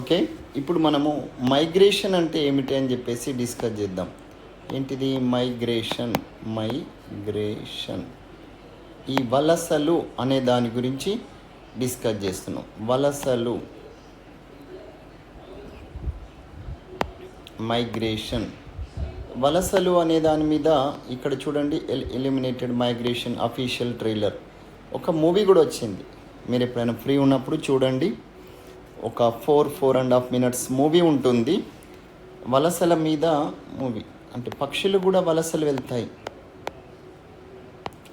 Okay? ఇప్పుడు మనము migration అంటే ఏమిటి అని చెప్పేసి డిస్కస్ చేద్దాం. ఏంటిది? Migration migration. ఈ వలసలు అనే దాని గురించి డిస్కస్ చేస్తున్నాం. వలసలు మైగ్రేషన్. వలసలు అనే దాని మీద ఇక్కడ చూడండి Illumination migration official trailer ఒక మూవీ కూడా వచ్చింది. మీరు ఎప్పుడైనా ఫ్రీ ఉన్నప్పుడు చూడండి. ఒక four four and half minutes movie ఉంటుంది. వలసల మీద మూవీ. అంటే పక్షులు కూడా వలసలు వెళ్తాయి.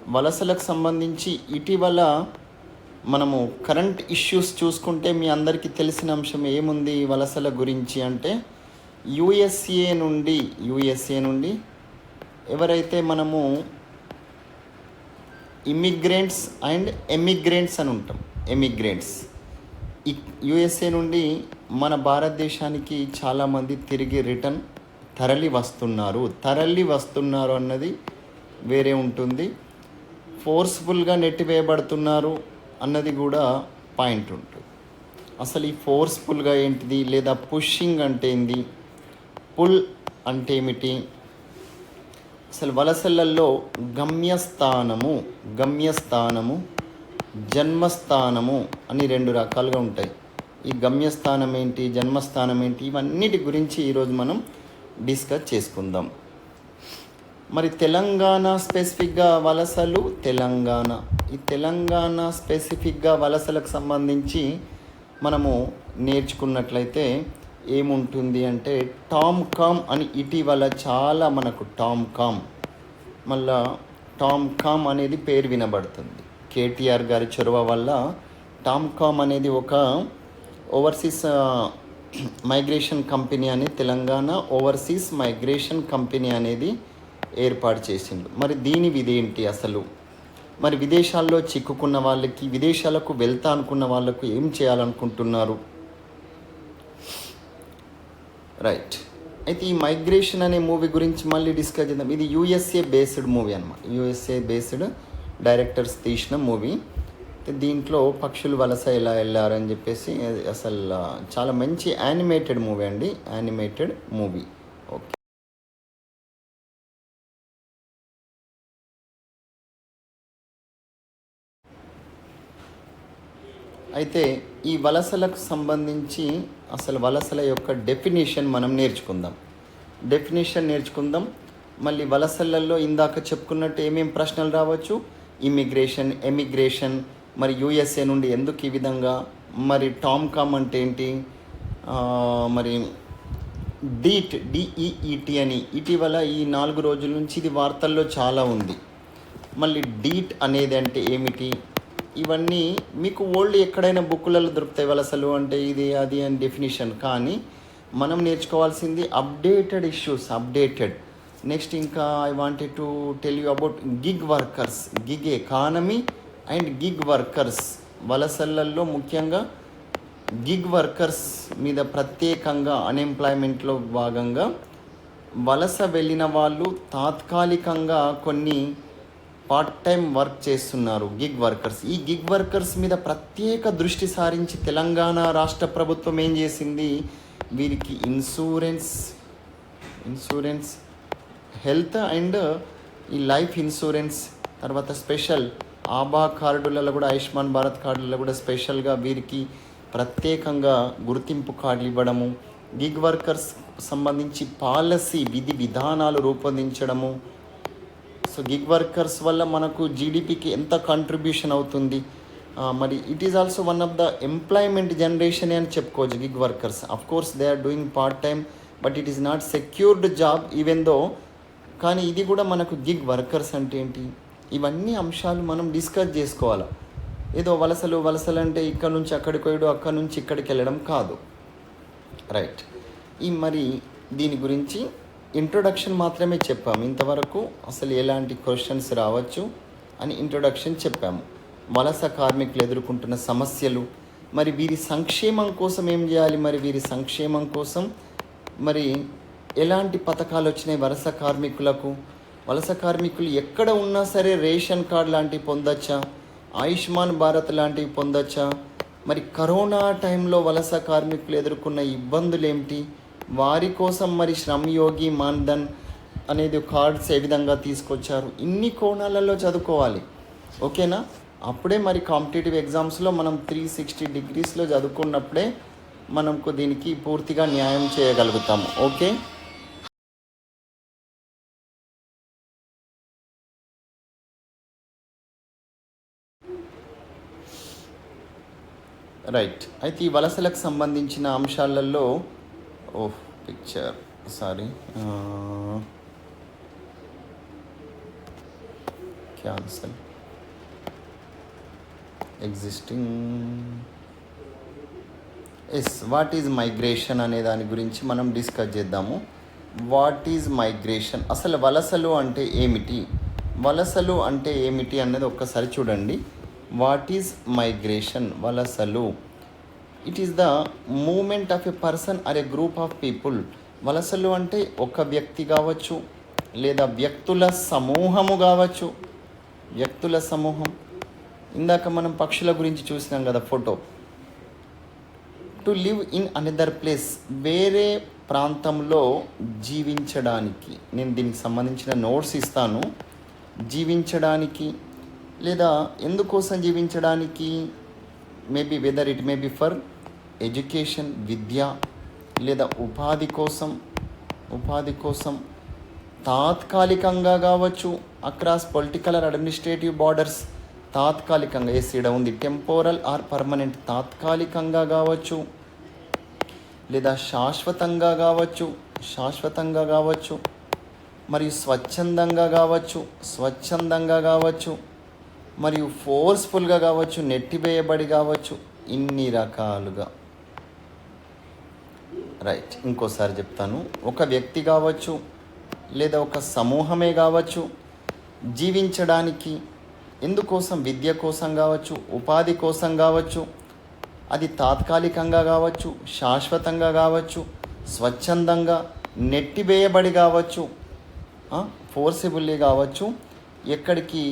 వలసలకు సంబంధించి ఇటీవల మనము కరెంట్ ఇష్యూస్ చూసుకుంటే మీ అందరికీ తెలిసిన అంశం ఏముంది వలసల గురించి అంటే యుఎస్ఏ నుండి యుఎస్ఏ నుండి ఎవరైతే మనము ఇమిగ్రెంట్స్ అండ్ ఎమిగ్రెంట్స్ అని ఉంటాం. ఎమిగ్రెంట్స్. యుఎస్ఏ నుండి మన భారతదేశానికి చాలామంది తిరిగి రిటర్న్ తరలి వస్తున్నారు. తరలి వస్తున్నారు అన్నది వేరే ఉంటుంది. ఫోర్స్ఫుల్గా నెట్టివేయబడుతున్నారు అన్నది కూడా పాయింట్ ఉంటుంది. అసలు ఈ ఫోర్స్ఫుల్గా ఏంటిది? లేదా పుషింగ్ అంటే ఏంది? పుల్ అంటే ఏమిటి? అసలు వలసలలో గమ్యస్థానము గమ్యస్థానము జన్మస్థానము అని రెండు రకాలుగా ఉంటాయి. ఈ గమ్యస్థానం ఏంటి జన్మస్థానం ఏంటి ఇవన్నిటి గురించి ఈరోజు మనం డిస్కస్ చేసుకుందాం. మరి తెలంగాణ స్పెసిఫిక్గా వలసలు తెలంగాణ. ఈ తెలంగాణ స్పెసిఫిక్గా వలసలకు సంబంధించి మనము నేర్చుకున్నట్లయితే ఏముంటుంది అంటే టామ్ కామ్ అని ఇటీవల చాలా మనకు టామ్ కామ్. మళ్ళా టామ్ కామ్ అనేది పేరు వినబడుతుంది. కేటీఆర్ గారి చొరవ వల్ల టామ్ కామ్ అనేది ఒక ఓవర్సీస్ మైగ్రేషన్ కంపెనీ అని తెలంగాణ ఓవర్సీస్ మైగ్రేషన్ కంపెనీ అనేది ఏర్పాటు చేసిండు. మరి దీని విధేంటి అసలు? మరి విదేశాల్లో చిక్కుకున్న వాళ్ళకి విదేశాలకు వెళ్తా అనుకున్న వాళ్ళకు ఏం చేయాలనుకుంటున్నారు? రైట్. అయితే ఈ మైగ్రేషన్ అనే మూవీ గురించి మళ్ళీ డిస్కస్ చేద్దాం. ఇది యూఎస్ఏ బేస్డ్ మూవీ అనమాట యూఎస్ఏ బేస్డ్ డైరెక్టర్స్ తీసిన మూవీ. దీంట్లో పక్షులు వలస ఎలా వెళ్ళారని చెప్పేసి అసలు చాలా మంచి యానిమేటెడ్ మూవీ అండి. యానిమేటెడ్ మూవీ ఓకే అయితే ఈ వలసలకు సంబంధించి అసలు వలసల యొక్క డెఫినేషన్ మనం నేర్చుకుందాం. డెఫినేషన్ నేర్చుకుందాం. మళ్ళీ వలసలలో ఇందాక చెప్పుకున్నట్టు ఏమేమి ప్రశ్నలు రావచ్చు? ఇమిగ్రేషన్ ఎమిగ్రేషన్ మరి యూఎస్ఏ నుండి ఎందుకు ఈ విధంగా? మరి టామ్ కామ్ అంటే ఏంటి? మరి డీట్ డిఈఈటి అని ఇటీవల ఈ నాలుగు రోజుల నుంచి ఇది వార్తల్లో చాలా ఉంది. మళ్ళీ డీట్ అనేది అంటే ఏమిటి? ఇవన్నీ మీకు ఓల్డ్ ఎక్కడైనా బుక్కులలో దొరుకుతాయి వలసలు అంటే ఇది అది అని డెఫినేషన్ కానీ మనం నేర్చుకోవాల్సింది అప్డేటెడ్ ఇష్యూస్ అప్డేటెడ్ నెక్స్ట్ ఇంకా I wanted to tell you about gig workers gig economy and gig workers వలసలలో ముఖ్యంగా గిగ్ వర్కర్స్ మీద ప్రత్యేకంగా అన్ఎంప్లాయ్మెంట్లో భాగంగా వలస వెళ్ళిన వాళ్ళు తాత్కాలికంగా కొన్ని పార్ట్ టైం వర్క్ చేస్తున్నారు గిగ్ వర్కర్స్ ఈ గిగ్ వర్కర్స్ మీద ప్రత్యేక దృష్టి సారించి తెలంగాణ రాష్ట్ర ప్రభుత్వం ఏం చేసింది? వీరికి ఇన్సూరెన్స్ ఇన్సూరెన్స్ హెల్త్ అండ్ ఈ లైఫ్ ఇన్సూరెన్స్ తర్వాత స్పెషల్ ఆబా కార్డులలో కూడా ఆయుష్మాన్ భారత్ కార్డులలో కూడా స్పెషల్గా వీరికి ప్రత్యేకంగా గుర్తింపు కార్డులు ఇవ్వడము గిగ్ వర్కర్స్ సంబంధించి పాలసీ విధి విధానాలు రూపొందించడము. సో గిగ్ వర్కర్స్ వల్ల మనకు జీడిపికి ఎంత కంట్రిబ్యూషన్ అవుతుంది? మరి it is also one of the employment generation అని చెప్పుకోవచ్చు gig workers. Of course they are doing part time but it is not secured job even though కానీ ఇది కూడా మనకు గిగ్ వర్కర్స్ అంటే ఏంటి? ఇవన్నీ అంశాలు మనం డిస్కస్ చేసుకోవాలి? ఏదో వలసలు వలసలు అంటే ఇక్కడ నుంచి అక్కడికి పోయడం అక్కడ నుంచి ఇక్కడికి వెళ్ళడం కాదు. రైట్ ఈ మరి దీని గురించి ఇంట్రొడక్షన్ మాత్రమే చెప్పాము. ఇంతవరకు అసలు ఎలాంటి క్వశ్చన్స్ రావచ్చు అని ఇంట్రొడక్షన్ చెప్పాము. వలస కార్మికులు ఎదుర్కొంటున్న సమస్యలు మరి వీరి సంక్షేమం కోసం ఏం చేయాలి? మరి వీరి సంక్షేమం కోసం మరి ఎలాంటి పథకాలు వచ్చినాయి వలస కార్మికులకు? వలస కార్మికులు ఎక్కడ ఉన్నా సరే రేషన్ కార్డ్ లాంటివి పొందొచ్చా? ఆయుష్మాన్ భారత్ లాంటివి పొందొచ్చా? మరి కరోనా టైంలో వలస కార్మికులు ఎదుర్కొన్న ఇబ్బందులు ఏమిటి వారి కోసం మరి శ్రమయోగి మాన్ధన్ అనేది కార్డ్స్ ఏ విధంగా తీసుకొచ్చారు? ఇన్ని కోణాలలో చదువుకోవాలి. ఓకేనా? అప్పుడే మరి కాంపిటేటివ్ ఎగ్జామ్స్లో మనం త్రీ సిక్స్టీ డిగ్రీస్లో చదువుకున్నప్పుడే మనకు దీనికి పూర్తిగా న్యాయం చేయగలుగుతాము. ఓకే? రైట్ అయితే ఈ వలసలకు సంబంధించిన అంశాలలో ఓహ్ picture sorry cancel existing yes what is migration అనే దాని గురించి మనం డిస్కస్ చేద్దాము. వాట్ ఈజ్ మైగ్రేషన్ అసలు వలసలు అంటే ఏమిటి? వలసలు అంటే ఏమిటి అన్నది ఒక్కసారి చూడండి. వాట్ ఈజ్ మైగ్రేషన్ వలసలు it is the movement of a person or a group of people వలసలు అంటే ఒక వ్యక్తి కావచ్చు లేదా వ్యక్తుల సమూహము కావచ్చు వ్యక్తుల సమూహం ఇందాక మనం పక్షుల గురించి చూసినాం కదా photo to live in another place వేరే ప్రాంతంలో జీవించడానికి నేను దీనికి సంబంధించిన నోట్స్ ఇస్తాను జీవించడానికి లేదా ఎందుకోసం జీవించడానికి? Maybe weather it may be for education విద్య లేదా ఉపాధి కోసం ఉపాధి కోసం తాత్కాలికంగా కావచ్చు across political or administrative borders తాత్కాలికంగా. ఎస్ ఈడ ఉంది. టెంపోరల్ ఆర్ పర్మనెంట్ తాత్కాలికంగా కావచ్చు లేదా శాశ్వతంగా కావచ్చు శాశ్వతంగా కావచ్చు మరియు స్వచ్ఛందంగా కావచ్చు స్వచ్ఛందంగా కావచ్చు మరియు ఫోర్స్ఫుల్గా కావచ్చు నెట్టివేయబడి కావచ్చు ఇన్ని రకాలుగా. రైట్ ఇంకోసారి చెప్తాను. ఒక వ్యక్తి కావచ్చు లేదా ఒక సమూహమే కావచ్చు జీవించడానికి ఎందుకోసం విద్య కోసం కావచ్చు ఉపాధి కోసం కావచ్చు అది తాత్కాలికంగా కావచ్చు శాశ్వతంగా కావచ్చు స్వచ్ఛందంగా నెట్టివేయబడి కావచ్చు ఫోర్సిబుల్లీ కావచ్చు ఎక్కడికి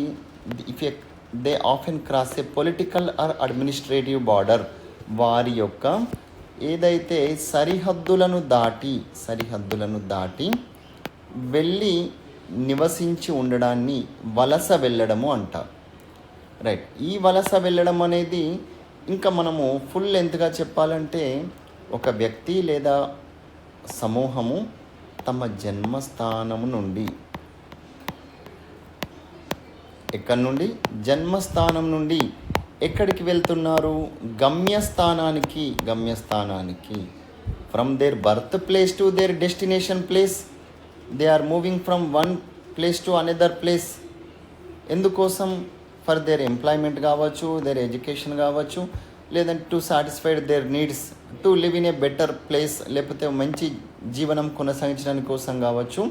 effect they often cross a political or administrative border వారి యొక్క ఏదైతే సరిహద్దులను దాటి సరిహద్దులను దాటి వెళ్ళి నివసించి ఉండడాన్ని వలస వెళ్ళడము అంటారు రైట్ ఈ వలస వెళ్ళడం అనేది ఇంకా మనము ఫుల్ లెంత్గా చెప్పాలంటే ఒక వ్యక్తి లేదా సమూహము తమ జన్మస్థానము నుండి ఎక్కడి నుండి? జన్మస్థానం నుండి. ఎక్కడికి వెళ్తున్నారు? గమ్యస్థానానికి. గమ్యస్థానానికి. From their birth place to their destination place they are moving from one place to another place ఎందుకోసం? ఫర్ దేర్ ఎంప్లాయ్మెంట్ కావచ్చు దేర్ ఎడ్యుకేషన్ కావచ్చు లేదంటే to satisfied their needs to live in a better place లేకపోతే మంచి జీవనం కొనసాగించడానికి కోసం కావచ్చు.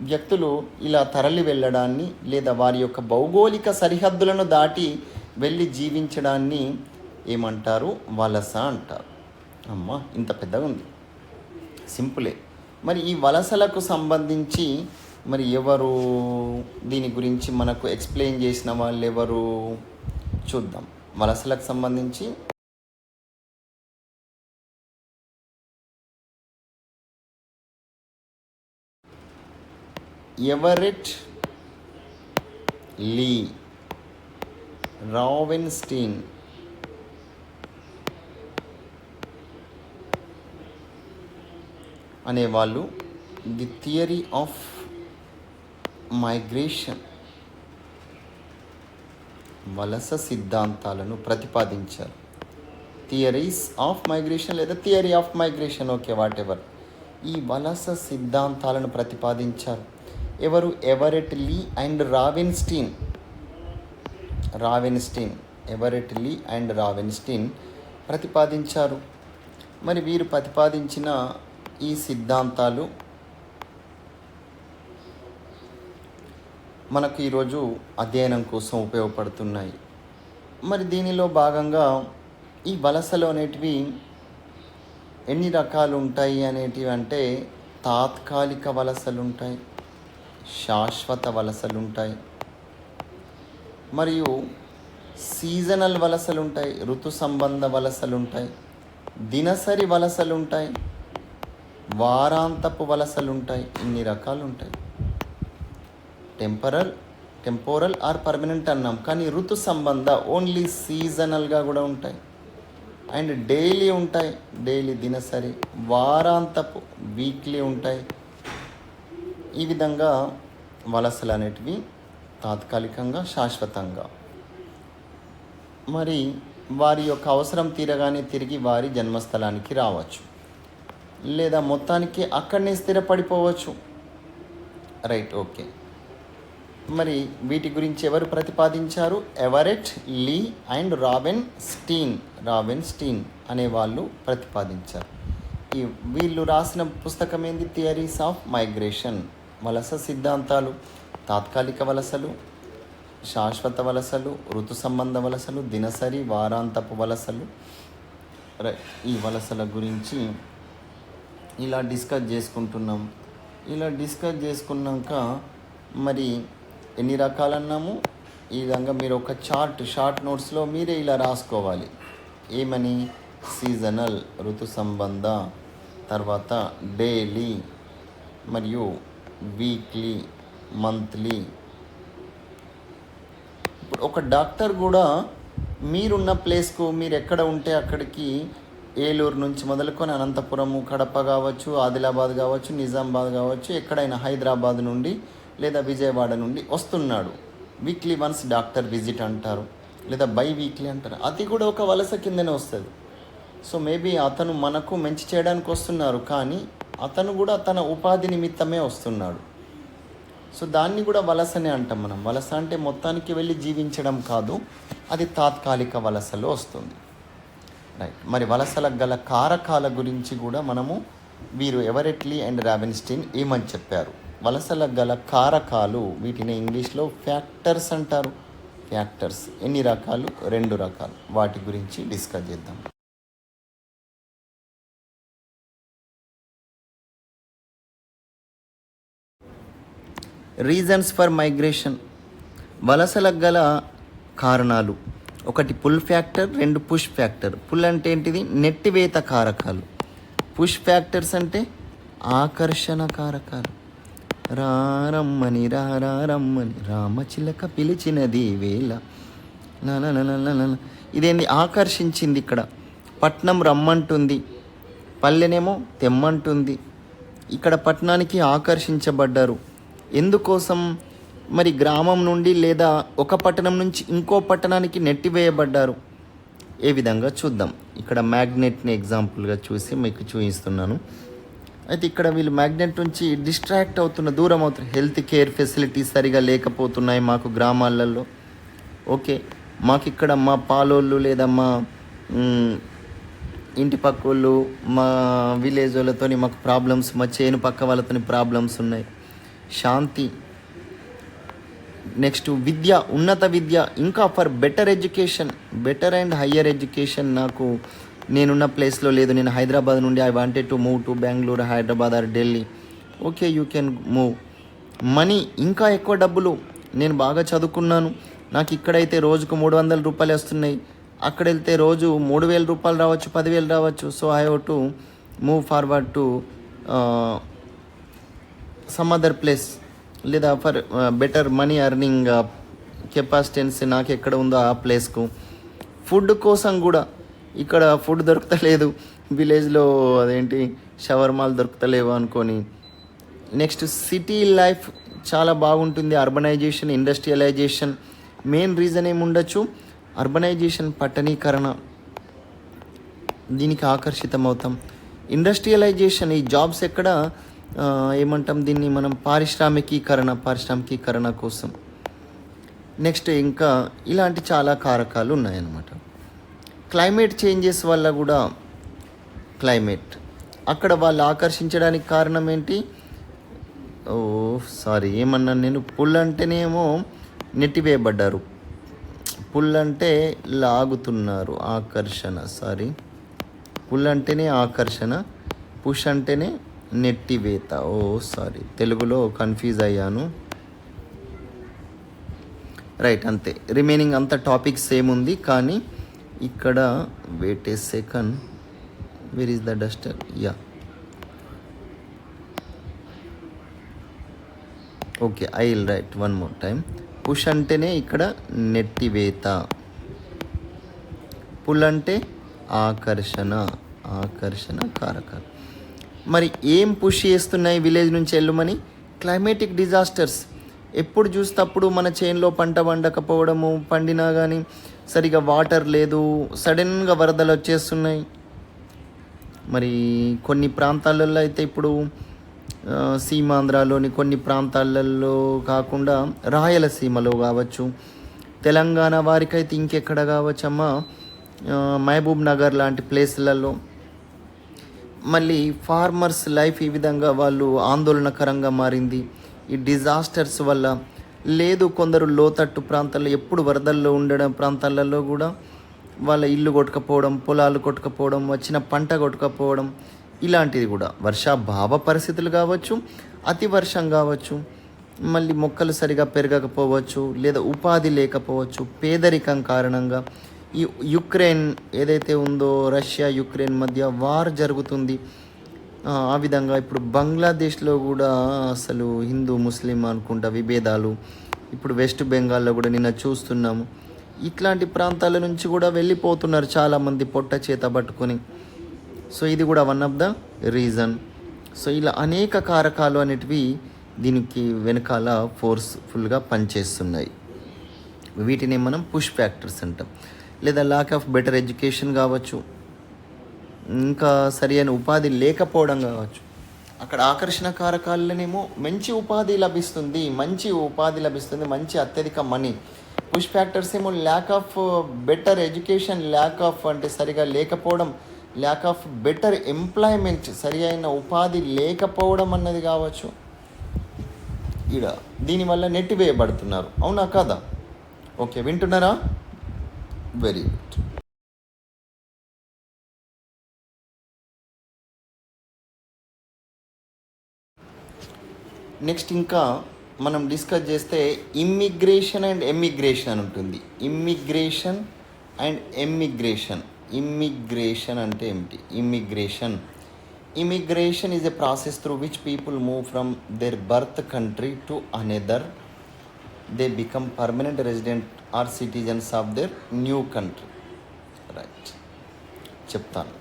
వ్యక్తులు ఇలా తరలి వెళ్ళడాన్ని లేదా వారి యొక్క భౌగోళిక సరిహద్దులను దాటి వెళ్ళి జీవించడాన్ని ఏమంటారు? వలస అంటారు. అమ్మ ఇంత పెద్దగా ఉంది. సింపులే. మరి ఈ వలసలకు సంబంధించి మరి ఎవరు దీని గురించి మనకు ఎక్స్ప్లెయిన్ చేసిన వాళ్ళు ఎవరు చూద్దాం. వలసలకు సంబంధించి ఎవరెట్ లీ రావెన్స్టీన్ అనేవాళ్ళు ది థియరీ ఆఫ్ మైగ్రేషన్ వలస సిద్ధాంతాలను ప్రతిపాదించారు. థియరీస్ ఆఫ్ మైగ్రేషన్ లేదా theory of migration okay whatever ఈ వలస సిద్ధాంతాలను ప్రతిపాదించారు. ఎవరు ఎవరెట్ లీ అండ్ రావెన్స్టీన్? రావెన్స్టీన్. ఎవరెట్ లీ అండ్ రావెన్స్టీన్ ప్రతిపాదించారు. మరి వీరు ప్రతిపాదించిన ఈ సిద్ధాంతాలు మనకు ఈరోజు అధ్యయనం కోసం ఉపయోగపడుతున్నాయి. మరి దీనిలో భాగంగా ఈ వలసలు అనేటివి ఎన్ని రకాలు ఉంటాయి అనేటివి అంటే తాత్కాలిక వలసలు ఉంటాయి. శాశ్వత వలసలు ఉంటాయి మరియు సీజనల్ వలసలు ఉంటాయి ఋతు సంబంధ వలసలు ఉంటాయి దినసరి వలసలు ఉంటాయి వారాంతపు వలసలు ఉంటాయి ఇన్ని రకాలు ఉంటాయి టెంపరల్ టెంపోరల్ ఆర్ పర్మనెంట్ అన్నాం కానీ ఋతు సంబంధ ఓన్లీ సీజనల్గా కూడా ఉంటాయి. అండ్ డైలీ ఉంటాయి డైలీ దినసరి వారాంతపు వీక్లీ ఉంటాయి ఈ విధంగా వలసలు అనేటివి తాత్కాలికంగా శాశ్వతంగా. మరి వారి యొక్క అవసరం తీరగానే తిరిగి వారి జన్మస్థలానికి రావచ్చు. లేదా మొత్తానికి అక్కడనే స్థిరపడిపోవచ్చు. Right okay. మరి వీటి గురించి ఎవరు ప్రతిపాదించారు? Everett Lee and Ravenstein. Ravenstein అనే వాళ్ళు ప్రతిపాదించారు. ఈ వీళ్ళు రాసిన పుస్తకం ఏంది? Theories of migration. వలస సిద్ధాంతాలు తాత్కాలిక వలసలు శాశ్వత వలసలు ఋతు సంబంధ వలసలు దినసరి వారాంతపు వలసలు. ఈ వలసల గురించి ఇలా డిస్కస్ చేసుకుంటున్నాం. ఇలా డిస్కస్ చేసుకున్నాక మరి ఎన్ని రకాలన్నాము? ఈ విధంగా మీరు ఒక చార్ట్ షార్ట్ నోట్స్లో మీరే ఇలా రాసుకోవాలి. ఏమని? సీజనల్ ఋతు సంబంధ తర్వాత డైలీ మరియు వీక్లీ మంత్లీ ఇప్పుడు ఒక డాక్టర్ కూడా మీరున్న ప్లేస్కు మీరు ఎక్కడ ఉంటే అక్కడికి ఏలూరు నుంచి మొదలుకొని అనంతపురము కడప కావచ్చు ఆదిలాబాద్ కావచ్చు నిజామాబాద్ కావచ్చు ఎక్కడైనా హైదరాబాద్ నుండి లేదా విజయవాడ నుండి వస్తున్నాడు. వీక్లీ వన్స్ డాక్టర్ విజిట్ అంటారు. లేదా బై వీక్లీ అంటారు. అది కూడా ఒక వలస కిందనే వస్తుంది. సో మేబీ అతను మనకు మంచి చేయడానికి వస్తున్నారు కానీ అతను కూడా తన ఉపాధి నిమిత్తమే వస్తున్నాడు. సో దాన్ని కూడా వలసనే అంటాం మనం. వలస అంటే మొత్తానికి వెళ్ళి జీవించడం కాదు అది తాత్కాలిక వలసలో వస్తుంది. రైట్ మరి వలసలకు గల కారకాల గురించి కూడా మనము వీరు ఎవరెట్లీ అండ్ రాబిన్స్టీన్ ఏమని చెప్పారు. వలసలకు గల కారకాలు వీటిని ఇంగ్లీష్లో ఫ్యాక్టర్స్ అంటారు. ఫ్యాక్టర్స్ ఎన్ని రకాలు? రెండు రకాలు. వాటి గురించి డిస్కస్ చేద్దాం. Reasons for migration. వలసలకు గల కారణాలు. ఒకటి పుల్ ఫ్యాక్టర్ రెండు పుష్ ఫ్యాక్టర్. పుల్ అంటే ఏంటిది? నెట్టివేత కారకాలు. పుష్ ఫ్యాక్టర్స్ అంటే ఆకర్షణ కారకాలు. రారమ్మని రారమ్మని రామచిలక పిలిచినది వేళ. ఇదేంది? ఆకర్షించింది ఇక్కడ. పట్నం రమ్మంటుంది. పల్లెనేమో తెమ్మంటుంది. ఇక్కడ పట్టణానికి ఆకర్షించబడ్డారు. ఎందుకోసం మరి గ్రామం నుండి లేదా ఒక పట్టణం నుంచి ఇంకో పట్టణానికి నెట్టివేయబడ్డారు? ఏ విధంగా చూద్దాం. ఇక్కడ మ్యాగ్నెట్ని ఎగ్జాంపుల్గా చూసి మీకు చూపిస్తున్నాను. అయితే ఇక్కడ వీళ్ళు మ్యాగ్నెట్ నుంచి డిస్ట్రాక్ట్ అవుతున్న దూరం అవుతున్న హెల్త్ కేర్ ఫెసిలిటీస్ సరిగా లేకపోతున్నాయి మాకు గ్రామాలలో. ఓకే మాకు ఇక్కడ మా పాలోళ్ళు లేదా మా ఇంటి పక్క వాళ్ళు మా విలేజ్ వాళ్ళతోని మాకు ప్రాబ్లమ్స్ మా చేను పక్క వాళ్ళతోని ప్రాబ్లమ్స్ ఉన్నాయి. శాంతి. నెక్స్ట్ విద్య ఉన్నత విద్య ఇంకా for better education better and higher education నాకు నేనున్న ప్లేస్లో లేదు. నేను హైదరాబాద్ నుండి I wanted to move to Bengaluru Hyderabad or Delhi okay you can move money ఇంకా ఎక్కువ డబ్బులు నేను బాగా చదువుకున్నాను. నాకు ఇక్కడైతే రోజుకు మూడు వందల రూపాయలు వస్తున్నాయి. అక్కడ వెళ్తే రోజు మూడు వేల రూపాయలు రావచ్చు పదివేలు రావచ్చు. So I have to move forward to some other place లేదా for better money earning capacitancy నాకు ఎక్కడ ఉందో ఆ ప్లేస్కు ఫుడ్ కోసం కూడా ఇక్కడ ఫుడ్ దొరుకుతలేదు. విలేజ్లో అదేంటి షవర్మాలు దొరుకుతలేవు అనుకొని. నెక్స్ట్ సిటీ లైఫ్ చాలా బాగుంటుంది. అర్బనైజేషన్ ఇండస్ట్రియలైజేషన్ మెయిన్ రీజన్ ఏముండొచ్చు అర్బనైజేషన్ పట్టణీకరణ. దీనికి ఆకర్షితం అవుతాం ఇండస్ట్రియలైజేషన్ ఈ జాబ్స్ ఎక్కడ ఏమంటాం దీన్ని మనం పారిశ్రామికీకరణ పారిశ్రామికీకరణ కోసం. నెక్స్ట్ ఇంకా ఇలాంటి చాలా కారకాలు ఉన్నాయన్నమాట. క్లైమేట్ చేంజెస్ వల్ల కూడా క్లైమేట్ అక్కడ వాళ్ళు ఆకర్షించడానికి కారణం ఏంటి? ఓ సారీ ఏమన్నాను నేను పుల్ అంటేనేమో నెట్టివేయబడ్డారు. పుల్ అంటే లాగుతున్నారు ఆకర్షణ సారీ పుల్ అంటేనే ఆకర్షణ పుష్ అంటేనే నెట్టివేత. Oh sorry. తెలుగులో కన్ఫ్యూజ్ అయ్యాను. రైట్ అంతే. రిమైనింగ్ అంత టాపిక్ సేమ్ ఉంది కానీ ఇక్కడ wait a second where is the duster yeah okay I will write one more time push అంటేనే ఇక్కడ నెట్టివేత. పుల్ అంటే ఆకర్షణ ఆకర్షణ కారకాలు మరి ఏం పుష్ చేస్తున్నాయి విలేజ్ నుంచి వెళ్ళమని? క్లైమేటిక్ డిజాస్టర్స్ ఎప్పుడు చూస్తప్పుడు మన చేనులో పంట పండకపోవడము పండినా కానీ సరిగా వాటర్ లేదు సడన్గా వరదలు వచ్చేస్తున్నాయి. మరి కొన్ని ప్రాంతాలలో అయితే ఇప్పుడు సీమాంధ్రలోని కొన్ని ప్రాంతాలలో కాకుండా రాయలసీమలో కావచ్చు. తెలంగాణ వారికైతే ఇంకెక్కడ కావచ్చమ్మా? మహబూబ్ నగర్ లాంటి ప్లేస్లలో మళ్ళీ ఫార్మర్స్ లైఫ్ ఈ విధంగా వాళ్ళు ఆందోళనకరంగా మారింది. ఈ డిజాస్టర్స్ వల్ల లేదు కొందరు లోతట్టు ప్రాంతాల్లో ఎప్పుడు వరదల్లో ఉండడం ప్రాంతాలలో కూడా వాళ్ళ ఇల్లు కొట్టుకపోవడం పొలాలు కొట్టుకపోవడం వచ్చిన పంట కొట్టుకపోవడం ఇలాంటిది కూడా. వర్షాభావ పరిస్థితులు కావచ్చు అతి వర్షం కావచ్చు మళ్ళీ మొక్కలు సరిగా పెరగకపోవచ్చు లేదా ఉపాధి లేకపోవచ్చు పేదరికం కారణంగా ఈ యుక్రెయిన్ ఏదైతే ఉందో రష్యా యుక్రెయిన్ మధ్య వార్ జరుగుతుంది. ఆ విధంగా ఇప్పుడు బంగ్లాదేశ్లో కూడా అసలు హిందూ ముస్లిం అనుకుంటా విభేదాలు. ఇప్పుడు వెస్ట్ బెంగాల్లో కూడా నిన్న చూస్తున్నాము. ఇట్లాంటి ప్రాంతాల నుంచి కూడా వెళ్ళిపోతున్నారు చాలామంది పొట్ట చేత పట్టుకొని. సో ఇది కూడా one of the reason so ఇలా అనేక కారకాలు అనేటివి దీనికి వెనకాల ఫోర్స్ఫుల్గా పనిచేస్తున్నాయి. వీటిని మనం పుష్ ఫ్యాక్టర్స్ అంటాం. లేదా లాక్ ఆఫ్ బెటర్ ఎడ్యుకేషన్ కావచ్చు ఇంకా సరి అయిన ఉపాధి లేకపోవడం కావచ్చు. అక్కడ ఆకర్షణ కారకాలనేమో మంచి ఉపాధి లభిస్తుంది మంచి ఉపాధి లభిస్తుంది మంచి అత్యధిక మనీ పుష్ ఫ్యాక్టర్స్ ఏమో lack of better education lack of అంటే సరిగా లేకపోవడం ల్యాక్ ఆఫ్ బెటర్ ఎంప్లాయ్మెంట్ సరి అయిన ఉపాధి లేకపోవడం అన్నది కావచ్చు. ఇక దీనివల్ల నెట్టివేయబడుతున్నారు. అవునా కాదా? ఓకే వింటున్నారా? Very good. నెక్స్ట్ ఇంకా మనం డిస్కస్ చేస్తే ఇమ్మిగ్రేషన్ అండ్ ఎమ్మిగ్రేషన్ అని ఉంటుంది. Immigration and ఎమ్మిగ్రేషన్. ఇమ్మిగ్రేషన్ అంటే ఏమిటి? Immigration. Immigration is a process through which people move from their birth country to another they become permanent resident or citizens of their new country. Right చెప్తాను.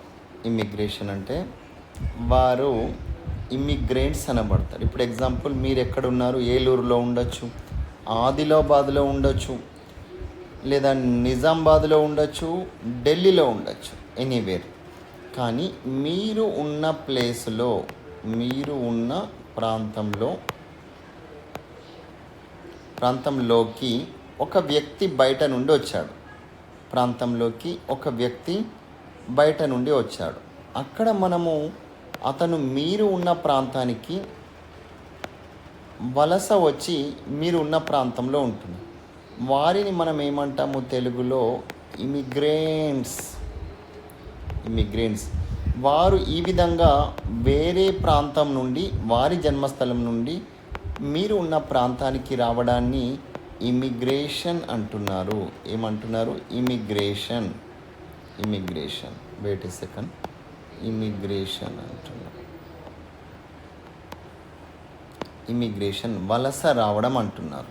Immigration అంటే వారు immigrants అనబడతారు. ఇప్పుడు example మీరు ఎక్కడ ఉన్నారు ఏలూరులో ఉండొచ్చు ఆదిలాబాద్లో ఉండొచ్చు లేదా నిజామాబాద్లో ఉండొచ్చు ఢిల్లీలో ఉండొచ్చు ఎనీవేర్ కానీ మీరు ఉన్న ప్లేస్లో మీరు ఉన్న ప్రాంతంలో ప్రాంతంలోకి ఒక వ్యక్తి బయట నుండి వచ్చాడు. ప్రాంతంలోకి ఒక వ్యక్తి బయట నుండి వచ్చాడు. అక్కడ మనము అతను మీరు ఉన్న ప్రాంతానికి వలస వచ్చి మీరు ఉన్న ప్రాంతంలో ఉంటుంది. వారిని మనం ఏమంటాము తెలుగులో? Immigrants immigrants. వారు ఈ విధంగా వేరే ప్రాంతం నుండి వారి జన్మస్థలం నుండి మీరు ఉన్న ప్రాంతానికి రావడాన్ని ఇమిగ్రేషన్ అంటున్నారు. ఏమంటున్నారు? Immigration. Immigration. Wait a second immigration అంటున్నారు. ఇమిగ్రేషన్ వలస రావడం అంటున్నారు.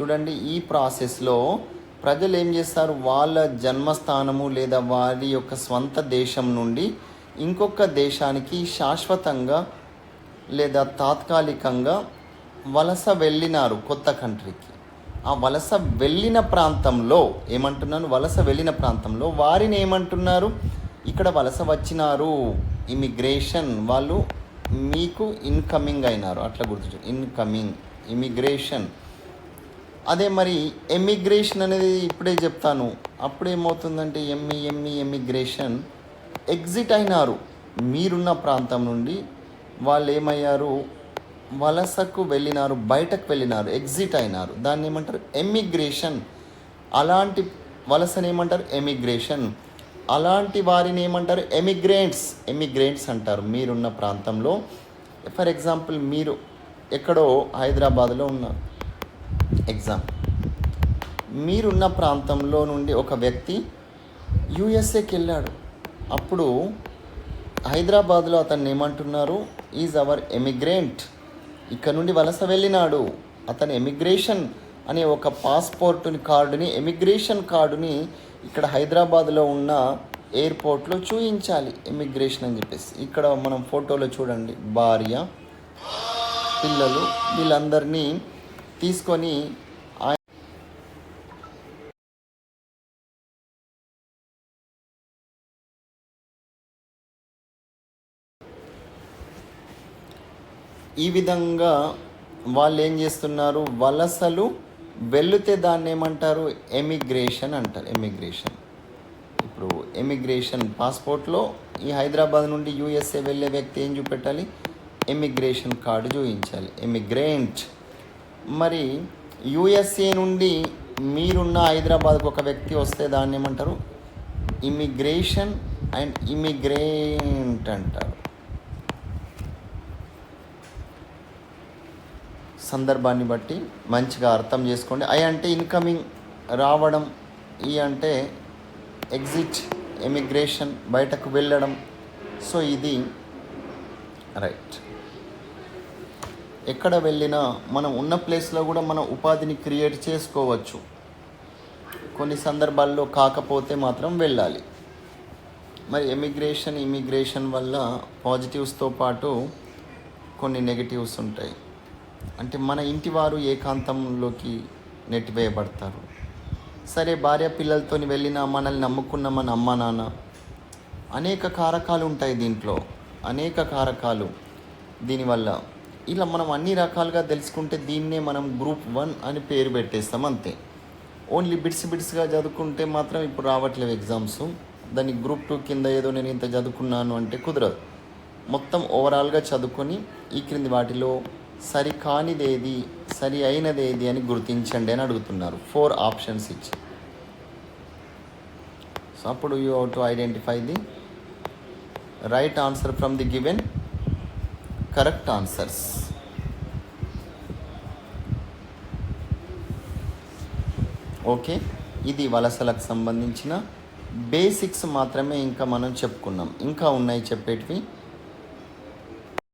చూడండి ఈ ప్రాసెస్లో ప్రజలు ఏం చేస్తారు? వాళ్ళ జన్మస్థానము లేదా వారి యొక్క స్వంత దేశం నుండి ఇంకొక దేశానికి శాశ్వతంగా లేదా తాత్కాలికంగా వలస వెళ్ళినారు కొత్త కంట్రీకి. ఆ వలస వెళ్ళిన ప్రాంతంలో ఏమంటున్నాను? వలస వెళ్ళిన ప్రాంతంలో వారిని ఏమంటున్నారు? ఇక్కడ వలస వచ్చినారు. ఇమిగ్రేషన్ వాళ్ళు మీకు ఇన్కమింగ్ అయినారు. అట్లా గుర్తు ఇన్కమింగ్ ఇమిగ్రేషన్ అదే మరి ఎమిగ్రేషన్ అనేది ఇప్పుడే చెప్తాను. అప్పుడేమవుతుందంటే ఎమ్మి ఎమ్మి ఎమిగ్రేషన్ ఎగ్జిట్ అయినారు. మీరున్న ప్రాంతం నుండి వాళ్ళు ఏమయ్యారు వలసకు వెళ్ళినారు బయటకు వెళ్ళినారు ఎగ్జిట్ అయినారు. దాన్ని ఏమంటారు? ఎమిగ్రేషన్ అలాంటి వలసని ఏమంటారు? ఎమిగ్రేషన్ అలాంటి వారిని ఏమంటారు? ఎమిగ్రేంట్స్ ఎమిగ్రేంట్స్ అంటారు. మీరున్న ప్రాంతంలో ఫర్ ఎగ్జాంపుల్ మీరు ఎక్కడో హైదరాబాద్లో ఉన్నారు. ఎగ్జామ్ మీరున్న ప్రాంతంలో నుండి ఒక వ్యక్తి యుఎస్ఏకి వెళ్ళాడు. అప్పుడు హైదరాబాద్లో అతన్ని ఏమంటున్నారు? ఈజ్ అవర్ ఎమిగ్రేంట్ ఇక్కడ నుండి వలస వెళ్ళినాడు. అతని ఎమిగ్రేషన్ అనే ఒక పాస్పోర్టుని కార్డుని ఎమిగ్రేషన్ కార్డుని ఇక్కడ హైదరాబాద్లో ఉన్న ఎయిర్పోర్ట్లో చూపించాలి ఎమిగ్రేషన్ అని చెప్పేసి. ఇక్కడ మనం ఫోటోలో చూడండి. భార్య పిల్లలు వీళ్ళందరినీ తీసుకొని ఈ విధంగా వాళ్ళు ఏం చేస్తున్నారు? వలసలు వెళితే దాన్ని ఏమంటారు? ఎమిగ్రేషన్ అంటారు. ఎమిగ్రేషన్. ఇప్పుడు ఎమిగ్రేషన్ పాస్పోర్ట్లో ఈ హైదరాబాద్ నుండి యూఎస్ఏ వెళ్ళే వ్యక్తి ఏం చూపెట్టాలి? ఎమిగ్రేషన్ కార్డు చూపించాలి. ఎమిగ్రేంట్. మరి యూఎస్ఏ నుండి మీరున్న హైదరాబాద్కు ఒక వ్యక్తి వస్తే దాన్ని ఏమంటారు? ఇమిగ్రేషన్ అండ్ ఇమిగ్రేంట్ అంటారు. సందర్భాన్ని బట్టి మంచిగా అర్థం చేసుకోండి. ఐ అంటే ఇన్కమింగ్ రావడం ఈ అంటే ఎగ్జిట్ ఎమిగ్రేషన్ బయటకు వెళ్ళడం. సో ఇది రైట్ ఎక్కడ వెళ్ళినా మనం ఉన్న ప్లేస్లో కూడా మనం ఉపాధిని క్రియేట్ చేసుకోవచ్చు. కొన్ని సందర్భాల్లో కాకపోతే మాత్రం వెళ్ళాలి. మరి ఎమిగ్రేషన్ ఇమిగ్రేషన్ వల్ల పాజిటివ్స్తో పాటు కొన్ని నెగిటివ్స్ ఉంటాయి. అంటే మన ఇంటి వారు ఏకాంతంలోకి నెట్టివేయబడతారు. సరే భార్య పిల్లలతో వెళ్ళిన మనల్ని నమ్ముకున్న మన అమ్మ నాన్న అనేక కారకాలు ఉంటాయి దీంట్లో. అనేక కారకాలు దీనివల్ల. ఇలా మనం అన్ని రకాలుగా తెలుసుకుంటే దీన్నే మనం గ్రూప్ వన్ అని పేరు పెట్టేస్తాం అంతే. ఓన్లీ బిట్స్ బిట్స్గా చదువుకుంటే మాత్రం ఇప్పుడు రావట్లేవు ఎగ్జామ్స్. దాన్ని గ్రూప్ టూ కింద ఏదో నేను ఇంత చదువుకున్నాను అంటే కుదరదు. మొత్తం ఓవరాల్గా చదువుకొని ఈ క్రింది వాటిలో సరి కానిదేది సరి అయినదేది అని గుర్తించండి అని అడుగుతున్నారు. ఫోర్ ఆప్షన్స్ ఇచ్చి. సో అప్పుడు you how to identify the right answer from the given correct answers okay ఇది వలసలకు సంబంధించిన బేసిక్స్ మాత్రమే ఇంకా మనం చెప్పుకున్నాం. ఇంకా ఉన్నాయి చెప్పేటివి.